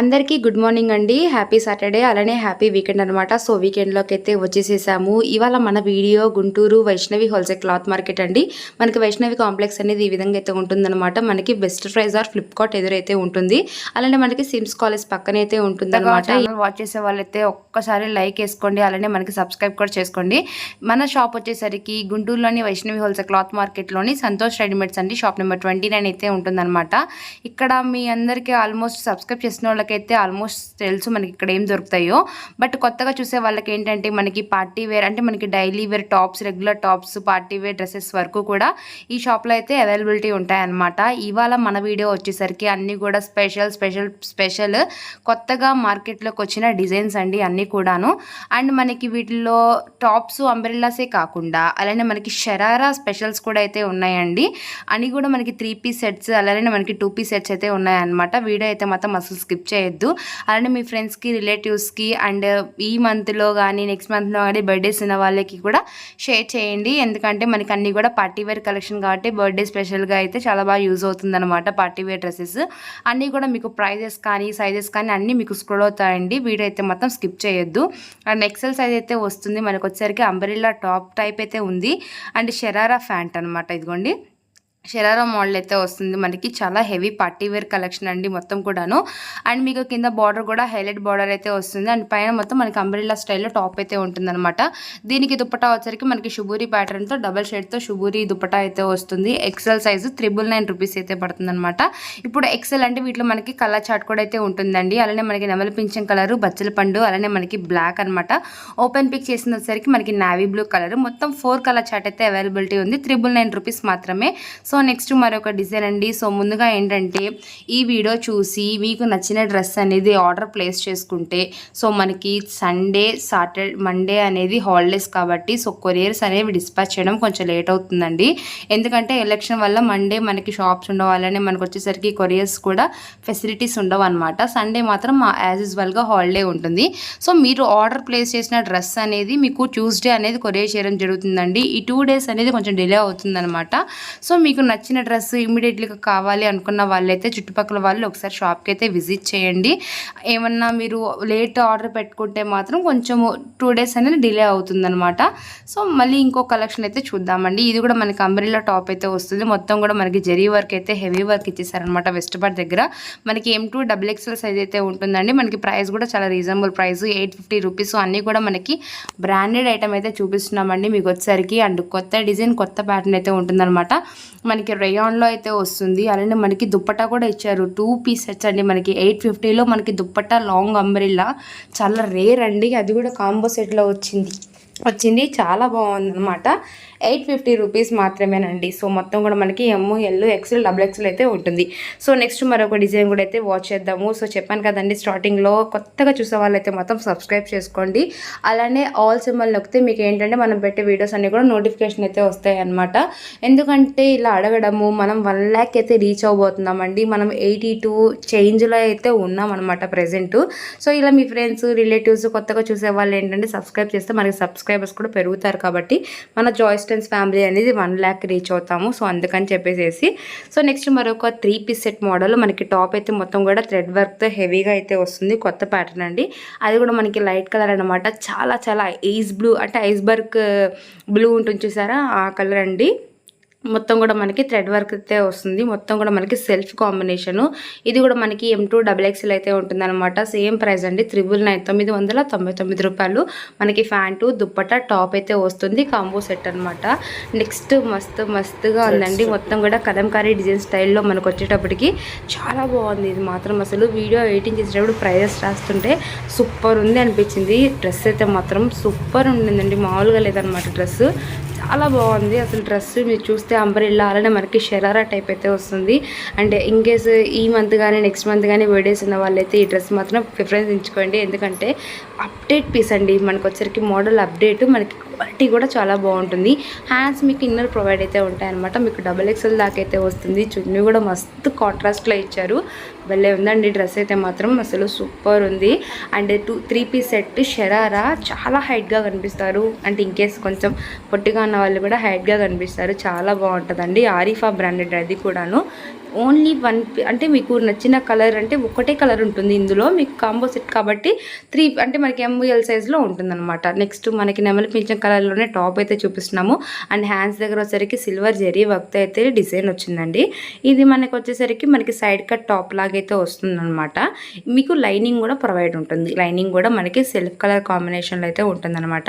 అందరికీ good morning అండి. Happy Saturday అలానే హ్యాపీ వీకెండ్ అనమాట సో వీకెండ్లోకి అయితే వచ్చేసేసాము. ఇవాళ మన video Guntur Vaishnavi wholesale cloth market అండి. మనకి వైష్ణవి కాంప్లెక్స్ అనేది ఈ విధంగా అయితే ఉంటుందన్నమాట. మనకి బెస్ట్ ప్రైజ్ ఆర్ ఫ్లిప్కార్ట్ ఎదురైతే ఉంటుంది. అలానే మనకి సిమ్స్ కాలేజ్ పక్కన అయితే ఉంటుంది అనమాట వాచ్ చేసే వాళ్ళైతే ఒక్కసారి లైక్ వేసుకోండి. అలానే మనకి సబ్స్క్రైబ్ కూడా చేసుకోండి. మన షాప్ వచ్చేసరికి గుంటూరులోని వైష్ణవి హోల్సేల్ క్లాత్ మార్కెట్లోని సంతోష్ రెడీమేడ్స్ అండి. షాప్ నెంబర్ ట్వంటీ నైన్ అయితే ఉంటుందన్నమాట. ఇక్కడ మీ అందరికీ ఆల్మోస్ట్ సబ్స్క్రైబ్ చేసిన వాళ్ళకైతే ఆల్మోస్ట్ తెలుసు మనకి ఇక్కడ ఏం దొరుకుతాయో. బట్ కొత్తగా చూసే వాళ్ళకి ఏంటంటే మనకి పార్టీ వేర్ అంటే మనకి daily wear tops regular tops party wear dresses వరకు కూడా ఈ షాప్లో అయితే అవైలబిలిటీ ఉంటాయన్నమాట. ఇవాళ మన వీడియో వచ్చేసరికి అన్నీ కూడా స్పెషల్ స్పెషల్ స్పెషల్ కొత్తగా మార్కెట్లోకి వచ్చిన డిజైన్స్ అండి అన్నీ కూడాను. అండ్ మనకి వీటిల్లో టాప్స్ అంబ్రెల్లాసే కాకుండా అలానే మనకి షరారా స్పెషల్స్ కూడా అయితే ఉన్నాయండి. అని కూడా మనకి త్రీ పీస్ సెట్స్ అలానే మనకి టూ పీస్ సెట్స్ అయితే ఉన్నాయన్నమాట. వీడియో అయితే మాత్రం అసలు స్కిప్ చేయొద్దు. అలానే మీ ఫ్రెండ్స్కి రిలేటివ్స్కి అండ్ ఈ మంత్లో కానీ నెక్స్ట్ మంత్లో కానీ బర్త్డేస్ ఉన్న వాళ్ళకి కూడా షేర్ చేయండి. ఎందుకంటే మనకి అన్నీ కూడా పార్టీ వేర్ కలెక్షన్ కాబట్టి బర్త్డే స్పెషల్గా అయితే చాలా బాగా యూజ్ అవుతుంది అనమాట పార్టీ వేర్ డ్రెస్సెస్. అన్నీ కూడా మీకు ప్రైజెస్ కానీ సైజెస్ కానీ అన్నీ మీకు స్క్రోల్ అవుతాయండి. వీడియో అయితే మొత్తం స్కిప్ చేయొద్దు. అండ్ ఎక్సెల్ సైజ్ అయితే వస్తుంది. మనకు వచ్చేసరికి అంబరిల్లా టాప్ టైప్ అయితే ఉంది. అండ్ షెరారా ఫ్యాంట్ అనమాట ఇదిగోండి. షరారా మోడల్ అయితే వస్తుంది. మనకి చాలా హెవీ పార్టీ వేర్ కలెక్షన్ అండి మొత్తం కూడాను. అండ్ మీకు కింద బార్డర్ కూడా హైలైట్ బార్డర్ అయితే వస్తుంది. అండ్ పైన మొత్తం మనకి అంబ్రిల్లా స్టైల్లో టాప్ అయితే ఉంటుందన్నమాట. దీనికి దుప్పటా వచ్చరికి మనకి షుబూరి ప్యాటర్న్తో డబల్ షేడ్తో షుబూరి దుప్పటా అయితే వస్తుంది. XL size triple nine rupees అయితే పడుతుందన్నమాట. ఇప్పుడు ఎక్సెల్ అంటే వీటిలో మనకి కలర్ చాట్ కూడా అయితే ఉంటుందండి. అలానే మనకి నెమల పింఛన్ కలర్ బచ్చల పండు అలానే మనకి బ్లాక్ అనమాట ఓపెన్ పిక్ చేసిన వచ్చరికి మనకి నావీ బ్లూ కలర్. మొత్తం ఫోర్ కలర్ చాట్ అయితే అవైలబిలిటీ ఉంది. త్రిబుల్ నైన్ రూపీస్ మాత్రమే. సో సో నెక్స్ట్ మరొక డిజైన్ అండి. సో ముందుగా ఏంటంటే ఈ వీడియో చూసి మీకు నచ్చిన డ్రెస్ అనేది ఆర్డర్ ప్లేస్ చేసుకుంటే సో మనకి సండే సాటర్డే మండే అనేది హాలిడేస్ కాబట్టి సో కొరియర్స్ అనేవి డిస్పాచ్ చేయడం కొంచెం లేట్ అవుతుందండి. ఎందుకంటే ఎలక్షన్ వల్ల మండే మనకి షాప్స్ ఉండవు అలానే మనకు వచ్చేసరికి కొరియర్స్ కూడా ఫెసిలిటీస్ ఉండవు అనమాట సండే మాత్రం యాజ్ యూజువల్గా హాలిడే ఉంటుంది. సో మీరు ఆర్డర్ ప్లేస్ చేసిన డ్రెస్ అనేది మీకు ట్యూస్డే అనేది కొరియర్ చేయడం జరుగుతుందండి. ఈ టూ డేస్ అనేది కొంచెం డిలే అవుతుందన్నమాట. సో మీకు నచ్చిన డ్రెస్ ఇమీడియట్లీగా కావాలి అనుకున్న వాళ్ళైతే చుట్టుపక్కల వాళ్ళు ఒకసారి షాప్కి అయితే విజిట్ చేయండి. ఏమన్నా మీరు లేట్ ఆర్డర్ పెట్టుకుంటే మాత్రం కొంచెం టూ డేస్ అనేది డిలే అవుతుందన్నమాట. సో మళ్ళీ ఇంకో కలెక్షన్ అయితే చూద్దామండి. ఇది కూడా మనకి అంబ్రిల్లా టాప్ అయితే వస్తుంది. మొత్తం కూడా మనకి జరీ వర్క్ అయితే హెవీ వర్క్ ఇచ్చేసారనమాట వెస్ట్ పార్ట్ దగ్గర. మనకి M to double XL size అయితే ఉంటుందండి. మనకి ప్రైస్ కూడా చాలా reasonable price eight fifty rupees. అన్నీ కూడా మనకి బ్రాండెడ్ ఐటమ్ అయితే చూపిస్తున్నామండి. మీకు వచ్చేసరికి అండ్ కొత్త డిజైన్ కొత్త ప్యాటర్న్ అయితే ఉంటుందన్నమాట. మనకి రేయాన్లో అయితే వస్తుంది. అలానే మనకి దుప్పటా కూడా ఇచ్చారు. టూ పీస్ సెట్స్ అండి మనకి. ఎయిట్ ఫిఫ్టీలో మనకి దుప్పటా లాంగ్ అంబ్రిల్లా చాలా రేర్ అండి. అది కూడా కాంబో సెట్లో వచ్చింది. వచ్చింది. చాలా బాగుంది అనమాట ఎయిట్ ఫిఫ్టీ రూపీస్ మాత్రమేనండి. సో మొత్తం కూడా మనకి M L XL double XL అయితే ఉంటుంది. సో నెక్స్ట్ మరొక డిజైన్ కూడా అయితే వాచ్ చేద్దాము. సో చెప్పాను కదండి స్టార్టింగ్లో కొత్తగా చూసే వాళ్ళైతే మొత్తం సబ్స్క్రైబ్ చేసుకోండి. అలానే ఆల్ సింబల్ నొక్కితే మీకు ఏంటంటే మనం పెట్టే వీడియోస్ అన్నీ కూడా నోటిఫికేషన్ అయితే వస్తాయి అనమాట ఎందుకంటే ఇలా అడగడము మనం వన్ ల్యాక్ అయితే రీచ్ అవ్వబోతున్నామండి. మనం ఎయిటీ టూ చేంజ్లో అయితే ఉన్నాం అనమాట ప్రజెంట్ సో ఇలా మీ ఫ్రెండ్స్ రిలేటివ్స్ కొత్తగా చూసే వాళ్ళు ఏంటంటే సబ్స్క్రైబ్ చేస్తే మనకి సబ్స్క్రైబర్స్ కూడా పెరుగుతారు కాబట్టి మన జాయిస్టన్స్ ఫ్యామిలీ అనేది వన్ ల్యాక్ రీచ్ అవుతాము. సో అందుకని చెప్పేసి సో నెక్స్ట్ మరొక త్రీ పీస్ సెట్ మోడల్ మనకి టాప్ అయితే మొత్తం కూడా థ్రెడ్ వర్క్తో హెవీగా అయితే వస్తుంది. కొత్త ప్యాటర్న్ అండి. అది కూడా మనకి లైట్ కలర్ అనమాట చాలా చాలా ఐస్ బ్లూ అంటే ఐస్బర్గ్ బ్లూ ఉంటుంది చూసారా? ఆ కలర్ అండి. మొత్తం కూడా మనకి థ్రెడ్ వర్క్ అయితే వస్తుంది. మొత్తం కూడా మనకి సెల్ఫ్ కాంబినేషను. ఇది కూడా మనకి ఎం టూ డబుల్ ఎక్స్ఎల్ అయితే ఉంటుందన్నమాట. సేమ్ ప్రైస్ అండి. త్రిబుల్ నైన్ తొమ్మిది వందల తొంభై తొమ్మిది రూపాయలు. మనకి ఫ్యాంటు దుప్పట టాప్ అయితే వస్తుంది. కాంబో సెట్ అనమాట నెక్స్ట్ మస్తు మస్తుగా ఉందండి. మొత్తం కూడా కలంకారీ డిజైన్ స్టైల్లో మనకు వచ్చేటప్పటికి చాలా బాగుంది. ఇది మాత్రం అసలు వీడియో ఎడిటింగ్ చేసేటప్పుడు ప్రైజెస్ రాస్తుంటే సూపర్ ఉంది అనిపించింది. డ్రెస్ అయితే మాత్రం సూపర్ ఉండిందండి. మామూలుగా లేదనమాట డ్రెస్. చాలా బాగుంది. అసలు డ్రెస్ మీరు చూస్తే అంబ్రెల్లా అలానే మనకి షరారా టైప్ అయితే వస్తుంది. అంటే ఇన్ కేస్ ఈ మంత్ కానీ నెక్స్ట్ మంత్ కానీ బర్త్డేస్ ఉన్న వాళ్ళైతే ఈ డ్రెస్ మాత్రం ప్రిఫరెన్స్ ఎంచుకోండి ఎందుకంటే అప్డేట్ పీస్ అండి. మనకు వచ్చరికి మోడల్ అప్డేట్ మనకి క్వాలిటీ కూడా చాలా బాగుంటుంది. హ్యాండ్స్ మీకు ఇన్నర్ ప్రొవైడ్ అయితే ఉంటాయన్నమాట. మీకు డబల్ ఎక్స్ఎల్ దాకా అయితే వస్తుంది. చున్నీ కూడా మస్తు కాంట్రాస్ట్లో ఇచ్చారు. భలే ఉందండి డ్రెస్ అయితే మాత్రం. అసలు సూపర్ ఉంది. And two three piece set sharara చాలా హైట్గా కనిపిస్తారు. అంటే ఇన్కేస్ కొంచెం పొట్టిగా ఉన్న వాళ్ళు కూడా హైట్గా కనిపిస్తారు. చాలా బాగుంటుందండి. ఆరిఫా బ్రాండెడ్ అది కూడాను. ఓన్లీ వన్ అంటే మీకు నచ్చిన కలర్ అంటే ఒకటే కలర్ ఉంటుంది ఇందులో. మీకు కాంబో సెట్ కాబట్టి త్రీ అంటే మనకి ఎంఎల్ సైజ్లో ఉంటుందన్నమాట. నెక్స్ట్ మనకి నెమలి పింఛం కలర్లోనే టాప్ అయితే చూపిస్తున్నాము. అండ్ హ్యాండ్స్ దగ్గర వచ్చేసరికి సిల్వర్ జెరీ వర్క్తో అయితే డిజైన్ వచ్చిందండి. ఇది మనకి వచ్చేసరికి మనకి సైడ్ కట్ టాప్ లాగైతే వస్తుందన్నమాట. మీకు లైనింగ్ కూడా ప్రొవైడ్ ఉంటుంది. లైనింగ్ కూడా మనకి సెల్ఫ్ కలర్ కాంబినేషన్లో అయితే ఉంటుందన్నమాట.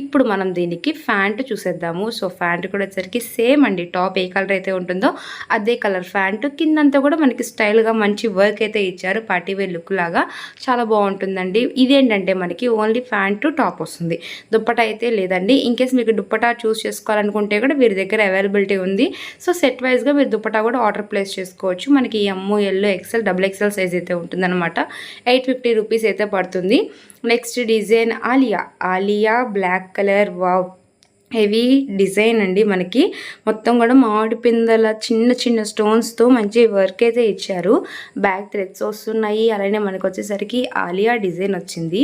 ఇప్పుడు మనం దీనికి ఫ్యాంట్ చూసేద్దాము. సో ఫ్యాంట్ కూడా వచ్చేసరికి సేమ్ అండి. టాప్ ఏ కలర్ అయితే ఉంటుందో అదే కలర్ ఫ్యాంట్ కిందంతా కూడా మనకి స్టైల్గా మంచి వర్క్ అయితే ఇచ్చారు. పార్టీ వేర్ లుక్ లాగా చాలా బాగుంటుందండి. ఇదేంటంటే మనకి ఓన్లీ ఫ్యాంట్ టాప్ వస్తుంది. దుప్పట అయితే లేదండి ఇన్కేస్ మీకు దుప్పటా చూస్ చేసుకోవాలనుకుంటే కూడా వీరి దగ్గర అవైలబిలిటీ ఉంది. సో సెట్ వైజ్గా మీరు దుప్పటా కూడా ఆర్డర్ ప్లేస్ చేసుకోవచ్చు. మనకి M L XL double XL size అయితే ఉంటుందన్నమాట. ఎయిట్ ఫిఫ్టీ రూపీస్ అయితే పడుతుంది. Next design Alia Alia black colour wow heavy design అండి మనకి. మొత్తం కూడా మామిడి పిందల చిన్న చిన్న స్టోన్స్తో మంచి వర్క్ అయితే ఇచ్చారు. బ్యాక్ థ్రెడ్స్ వస్తున్నాయి. అలానే మనకు వచ్చేసరికి ఆలియా డిజైన్ వచ్చింది.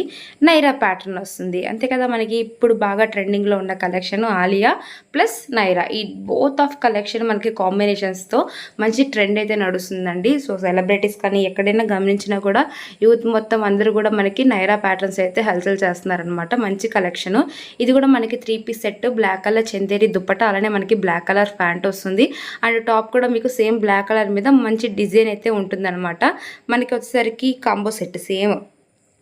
నైరా ప్యాటర్న్ వస్తుంది. అంతే కదా మనకి ఇప్పుడు బాగా ట్రెండింగ్లో ఉన్న కలెక్షన్ ఆలియా ప్లస్ నైరా ఈ బోత్ ఆఫ్ కలెక్షన్ మనకి కాంబినేషన్స్తో మంచి ట్రెండ్ అయితే నడుస్తుందండి. సో సెలబ్రిటీస్ కానీ ఎక్కడైనా గమనించినా కూడా యూత్ మొత్తం అందరూ కూడా మనకి నైరా ప్యాటర్న్స్ అయితే హల్చల్ చేస్తున్నారనమాట మంచి కలెక్షన్ ఇది కూడా మనకి three piece set black colour Chanderi dupatta అలానే మనకి బ్లాక్ కలర్ ప్యాంట్ వస్తుంది. అండ్ టాప్ కూడా మీకు సేమ్ బ్లాక్ కలర్ మీద మంచి డిజైన్ అయితే ఉంటుందన్నమాట. మనకి వచ్చేసరికి combo set same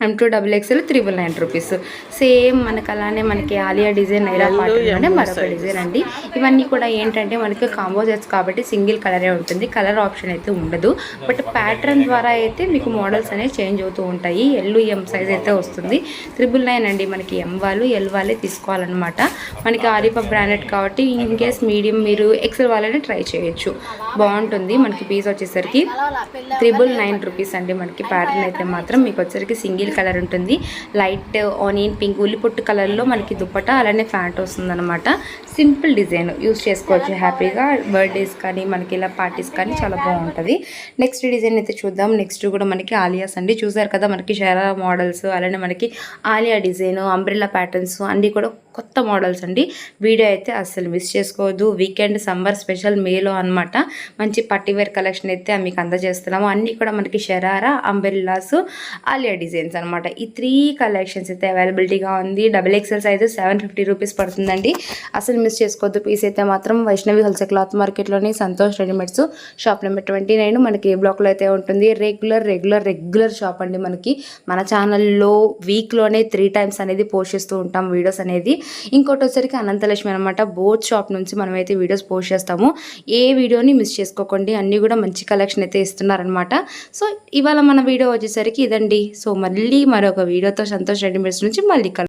M to double XL triple nine rupees same మనకి అలానే మనకి ఆలియా డిజైన్ నైరా పాటలోనే మరొక డిజైన్ అండి. ఇవన్నీ కూడా ఏంటంటే మనకి కాంబో సెట్స్ కాబట్టి సింగిల్ కలరే ఉంటుంది. కలర్ ఆప్షన్ అయితే ఉండదు. బట్ ప్యాటర్న్ ద్వారా అయితే మీకు మోడల్స్ అనేవి చేంజ్ అవుతూ ఉంటాయి. ఎల్ ఎం సైజ్ అయితే వస్తుంది. త్రిబుల్ నైన్ అండి మనకి ఎం వాళ్ళు ఎల్ వాళ్ళే తీసుకోవాలన్నమాట. మనకి ఆరిఫా బ్రాండెడ్ కాబట్టి ఇన్ కేస్ మీడియం మీరు ఎక్సెల్ వాళ్ళని ట్రై చేయొచ్చు. బాగుంటుంది. మనకి పీస్ వచ్చేసరికి త్రిబుల్ నైన్ రూపీస్ అండి. మనకి ప్యాటర్న్ అయితే మాత్రం మీకు వచ్చేసరికి సింగిల్ కలర్ ఉంటుంది. లైట్ ఆనియన్ పింక్ ఉల్లిపొట్టు కలర్లో మనకి దుప్పట అలానే ఫ్యాంట్ వస్తుందన్నమాట. సింపుల్ డిజైన్ యూస్ చేసుకోవచ్చు హ్యాపీగా. బర్త్డేస్ కానీ మనకి ఇలా పార్టీస్ కానీ చాలా బాగుంటుంది. నెక్స్ట్ డిజైన్ అయితే చూద్దాం. నెక్స్ట్ కూడా మనకి ఆలియాస్ అండి. చూసారు కదా మనకి షరా మోడల్స్ అలానే మనకి ఆలియా డిజైన్ అంబ్రిల్లా ప్యాటర్న్స్ అన్నీ కూడా కొత్త మోడల్స్ అండి. వీడియో అయితే అస్సలు మిస్ చేసుకోవద్దు. వీకెండ్ సమ్మర్ స్పెషల్ మేలో అనమాట మంచి పట్టివేర్ కలెక్షన్ అయితే మీకు అందజేస్తున్నాము. అన్నీ కూడా మనకి షరారా అంబెల్లాస్ ఆలియా డిజైన్స్ అనమాట ఈ త్రీ కలెక్షన్స్ అయితే అవైలబిలిటీగా ఉంది. డబుల్ ఎక్సెల్ అయితే సెవెన్ ఫిఫ్టీ రూపీస్ పడుతుందండి. అసలు మిస్ చేసుకోవద్దు. పీస్ అయితే మాత్రం Vaishnavi wholesale cloth మార్కెట్లోని Santosh readymades shop number twenty nine మనకి ఏ బ్లాక్లో అయితే ఉంటుంది. రెగ్యులర్ రెగ్యులర్ రెగ్యులర్ షాప్ అండి మనకి. మన ఛానల్లో వీక్లోనే త్రీ టైమ్స్ అనేది పోస్ట్ చేస్తూ ఉంటాం వీడియోస్ అనేది. ఇంకోటి వచ్చరికి అనంతలక్ష్మి అనమాట బోత్ షాప్ నుంచి మనమైతే వీడియోస్ పోస్ట్ చేస్తాము. ఏ వీడియోని మిస్ చేసుకోకండి. అన్నీ కూడా మంచి కలెక్షన్ అయితే ఇస్తున్నారనమాట సో ఇవాళ మన వీడియో వచ్చేసరికి ఇదండి. సో మళ్ళీ మరొక వీడియోతో సంతోష్ రెడీమేడ్స్ నుంచి మళ్ళీ